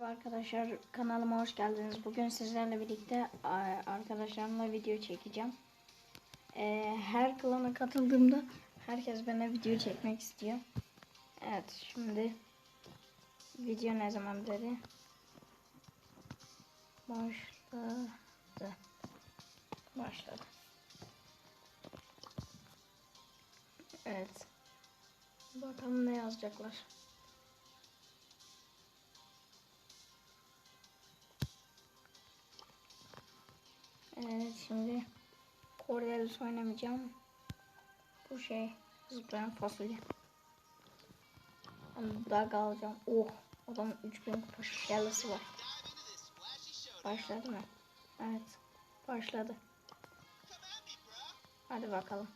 Merhaba Arkadaşlar kanalıma hoş geldiniz. Bugün sizlerle birlikte arkadaşlarımla video çekeceğim. Ee, her klana katıldığımda herkes bana video çekmek istiyor. Evet şimdi video ne zaman dedi? Başladı. Başladı. Evet. Bakalım ne yazacaklar. Şimdi Cordelis oynamayacağım. Bu şey zıplayan fasulye. Dag alacağım. Oh adamın 3000 kupa şişelesi var. Başladı mı? Evet başladı. Hadi bakalım.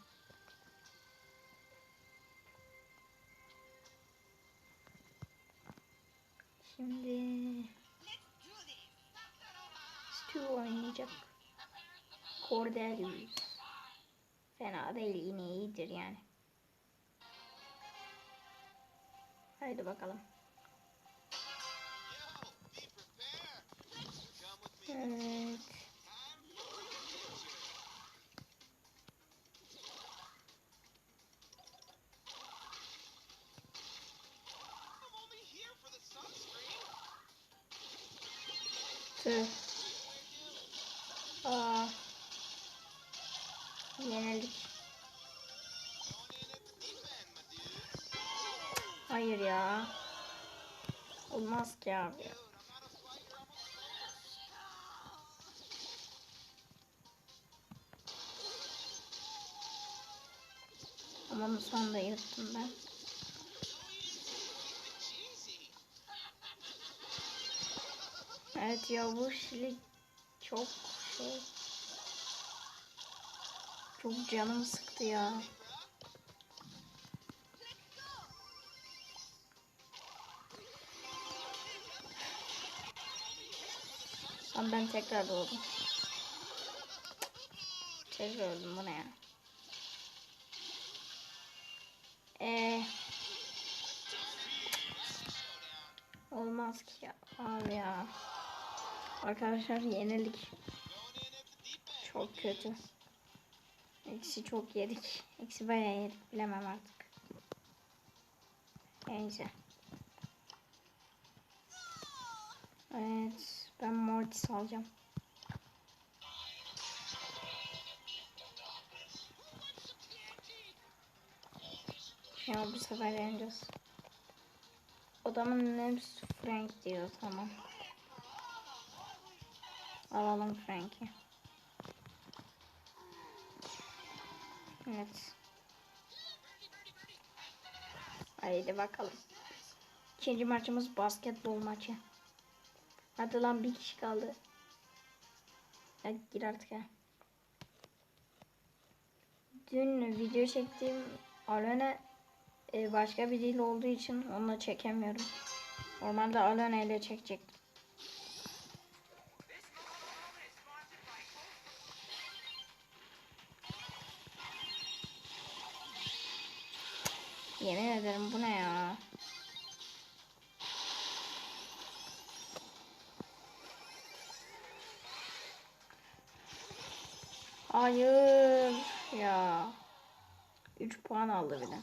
Şimdi Stu oynayacak. Cordelius. Fena değil yine iyidir yani. Haydi bakalım. Evet. Tüh. Olmaz ki abi. Ama onu sonunda yırttım ben. Evet ya bu şilik çok şey çok canımı sıktı ya. Lan ben tekrar doğdum. Tekrar öldüm bu ne ya? Ee, olmaz ki ya. Abi ya. Arkadaşlar yenildik. Çok kötü. Eksi çok yedik. Eksi bayağı yedik. Bilemem artık. Neyse. Evet. Ben Mortis alacağım. Ya bu sefer yeneceğiz. Odamın hepsi Frank diyor. Tamam. Alalım Frank'i. Evet. Haydi bakalım. İkinci maçımız basketbol maçı. Hadi lan bir kişi kaldı. Ya gir artık ya. Dün video çektiğim Alena e, başka bir dil olduğu için onunla çekemiyorum. Normalde Alena ile çekecektim. Yemin ederim bu ne ya? Hayır ya. 3 puan aldı bir de.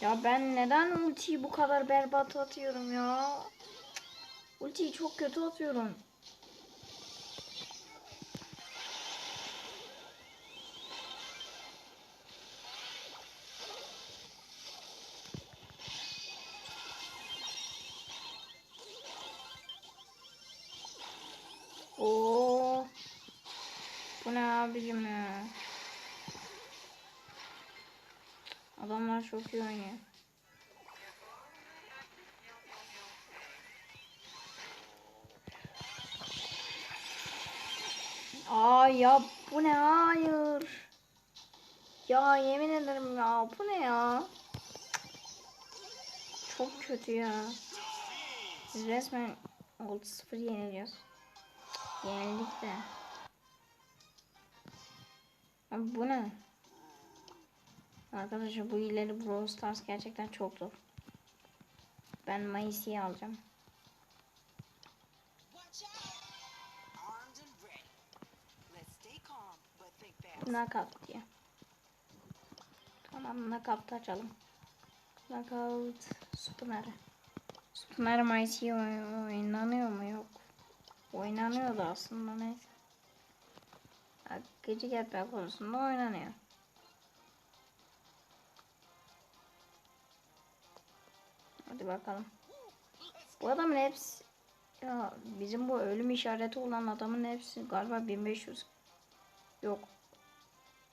Ya ben neden ultiyi bu kadar berbat atıyorum ya? Ultiyi çok kötü atıyorum. Abicim ya? Adamlar çok iyi oynuyor. Aa ya bu ne hayır. Ya yemin ederim ya bu ne ya? Çok kötü ya. Resmen 6-0 yeniliyoruz. Yenildik de. Abi bu ne? Arkadaşlar bu ileri Brawl Stars gerçekten çok zor. Ben Mayıs'ı alacağım. Knockout diye. Tamam knockout açalım. Knockout Spinner'ı. Spinner Mayıs'ı oynanıyor mu? Yok. Oynanıyordu aslında neyse. Gıcık etme konusunda oynanıyor. Hadi bakalım. Bu adamın hepsi ya bizim bu ölüm işareti olan adamın hepsi galiba 1500 yok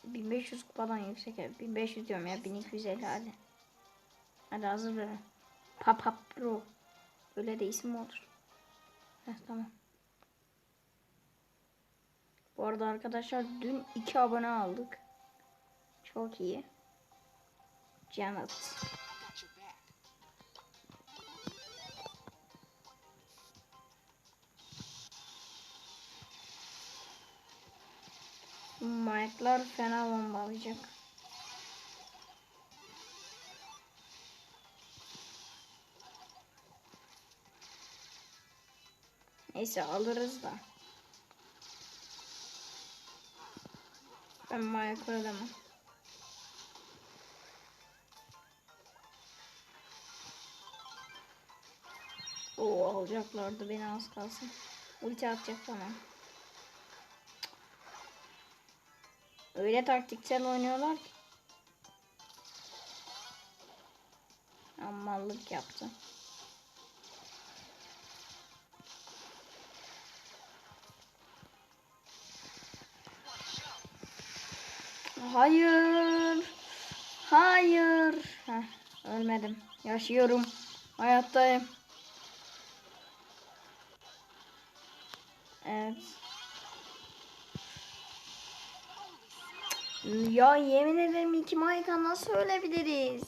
1500 kupadan yüksek ya. 1500 diyorum ya 1250 hadi. Hadi hazır verin. Papa Pro. Öyle de isim olur? Heh tamam. Bu arada arkadaşlar dün 2 abone aldık. Çok iyi. Janet. Mike'lar fena bombalayacak. Neyse alırız da. Ben Mike'ı ödemem. Oo alacaklardı beni az kalsın. Ulti atacak tamam. Öyle taktiksel oynuyorlar ki. Ammallık yaptı. Hayır. Hayır. Heh, ölmedim. Yaşıyorum. Hayattayım. Evet. Ya yemin ederim iki Mayka nasıl ölebiliriz?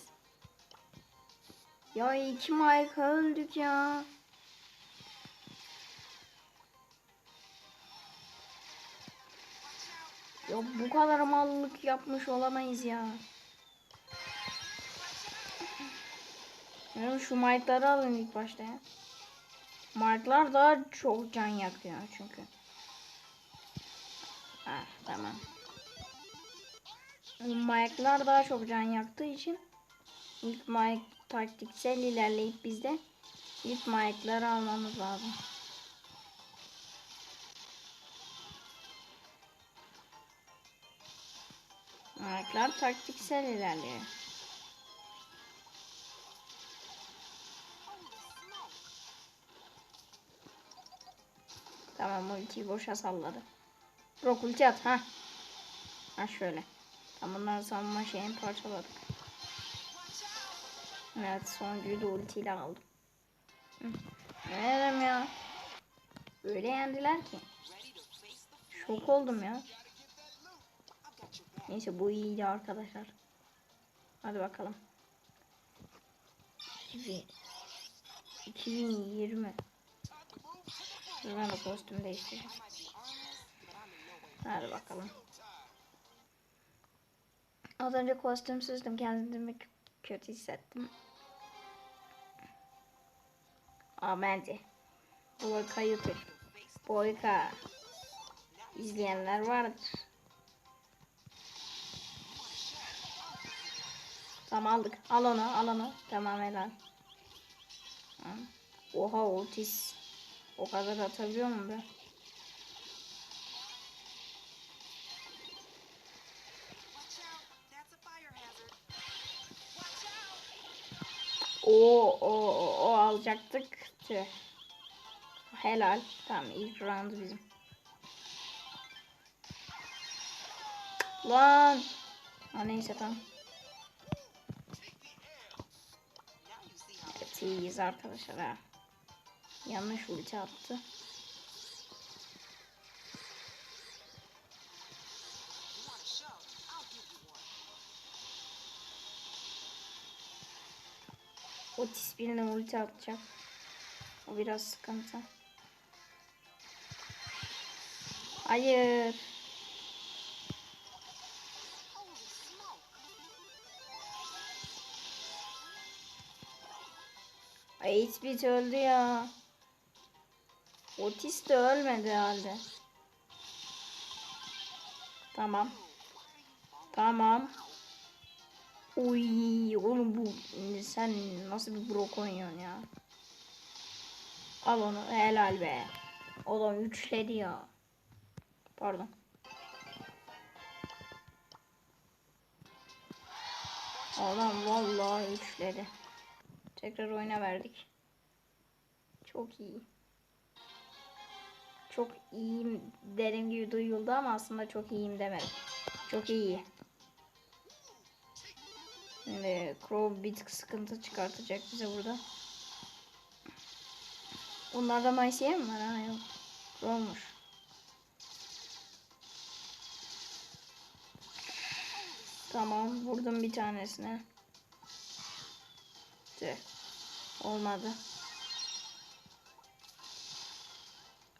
Ya iki Mayka öldük ya. Ya bu kadar mallık yapmış olamayız ya. Ya şu Mike'ları alın ilk başta ya. Mike'lar daha çok can yakıyor çünkü. Ah tamam. Mike'lar daha çok can yaktığı için ilk Mike taktiksel ilerleyip biz de ilk Mike'ları almamız lazım. Mike'lar taktiksel ilerliyor. Tamam ultiyi boşa salladı. Brock ulti at ha. Ha şöyle. Tam bunları savunma şeyini parçaladık. Evet sonuncuyu da ultiyle aldım. Ne dedim ya? Öyle yendiler ki. Şok oldum ya. Neyse bu iyiydi arkadaşlar. Hadi bakalım. 2000 2020 Dur ben de kostüm değiştireceğim. Hadi bakalım. Az önce kostümsüzdüm. Kendimi kötü hissettim. Aa bence. Boyka YouTube. Boyka. İzleyenler vardır. Tamam aldık. Al onu al onu. Tamam helal. Oha Otis. O kadar atabiliyor mu be? O o, o alacaktık. Tüh. Helal. Tamam ilk round bizim. Lan. Ha, neyse tamam. iyiyiz arkadaşlar ha. Yanlış ulti attı. Otis birine ulti atacak. O biraz sıkıntı. Hayır. Ay Hitbit öldü ya. Otis de ölmedi herhalde. Tamam. Tamam. Uy oğlum bu sen nasıl bir brok oynuyorsun ya. Al onu helal be. Oğlum üçledi ya. Pardon. Adam vallahi üçledi. Tekrar oyuna verdik. Çok iyi. Çok iyiyim derim gibi duyuldu ama aslında çok iyiyim demedim. Çok iyi. Şimdi Crow bir tık sıkıntı çıkartacak bize burada. Bunlarda Maysiye mi var? Ha yok. Crow'muş. Tamam vurdum bir tanesine. Tüh. Olmadı.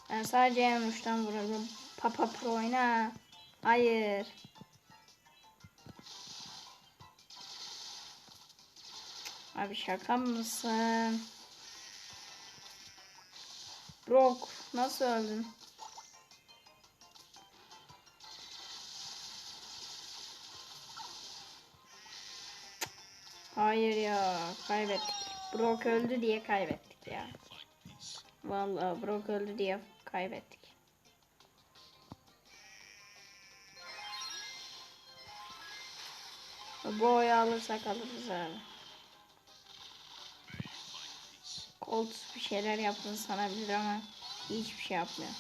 Ben sadece en uçtan vurdum. Papa Pro oyna. Hayır. Abi şaka mısın? Brock nasıl öldün? Hayır ya kaybettik. Brock öldü diye kaybettik ya. Vallahi Brock öldü diye kaybettik. Bu oyu alırsak alırız abi. Colt bir şeyler yaptığını sanabilir ama hiçbir şey yapmıyor.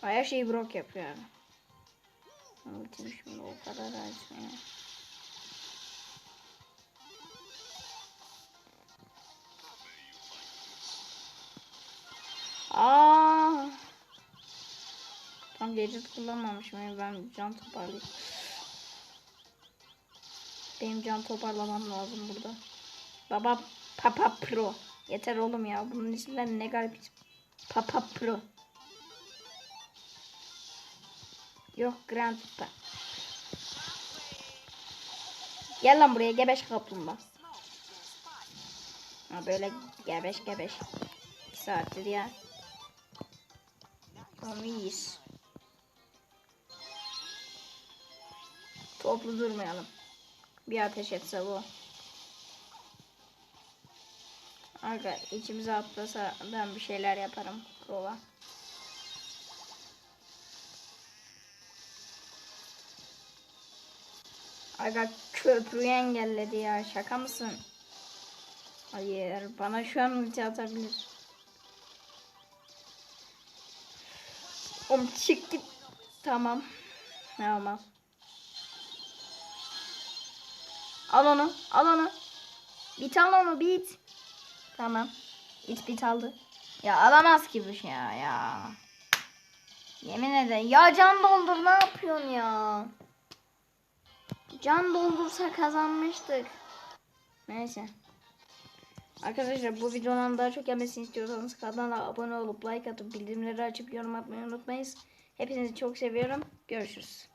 Her şeyi Brock yapıyor abi. Ultim şimdi o kadar açmıyor. Gadget kullanmamışım yani ben can toparlayayım. Benim can toparlamam lazım burada. Baba Papa Pro. Yeter oğlum ya. Bunun isimleri ne garip isim. Papa Pro. Yok Grand Papa. Gel lan buraya gebeş kaplumbağa. Ha böyle gebeş gebeş. 2 saattir ya. Onu iyiyiz. Toplu durmayalım. Bir ateş etse bu. Aga içimize atlasa ben bir şeyler yaparım prova. Aga köprüyü engelledi ya şaka mısın? Hayır bana şu an ulti atabilir. Oğlum çık git. Tamam. Tamam. Al onu. Al onu. Bit al onu bit. Tamam. Bit bit aldı. Ya alamaz ki bu şey ya. ya. Yemin ederim. Ya can doldur ne yapıyorsun ya? Can doldursa kazanmıştık. Neyse. Arkadaşlar bu videonun daha çok gelmesini istiyorsanız kanala abone olup like atıp bildirimleri açıp yorum atmayı unutmayın. Hepinizi çok seviyorum. Görüşürüz.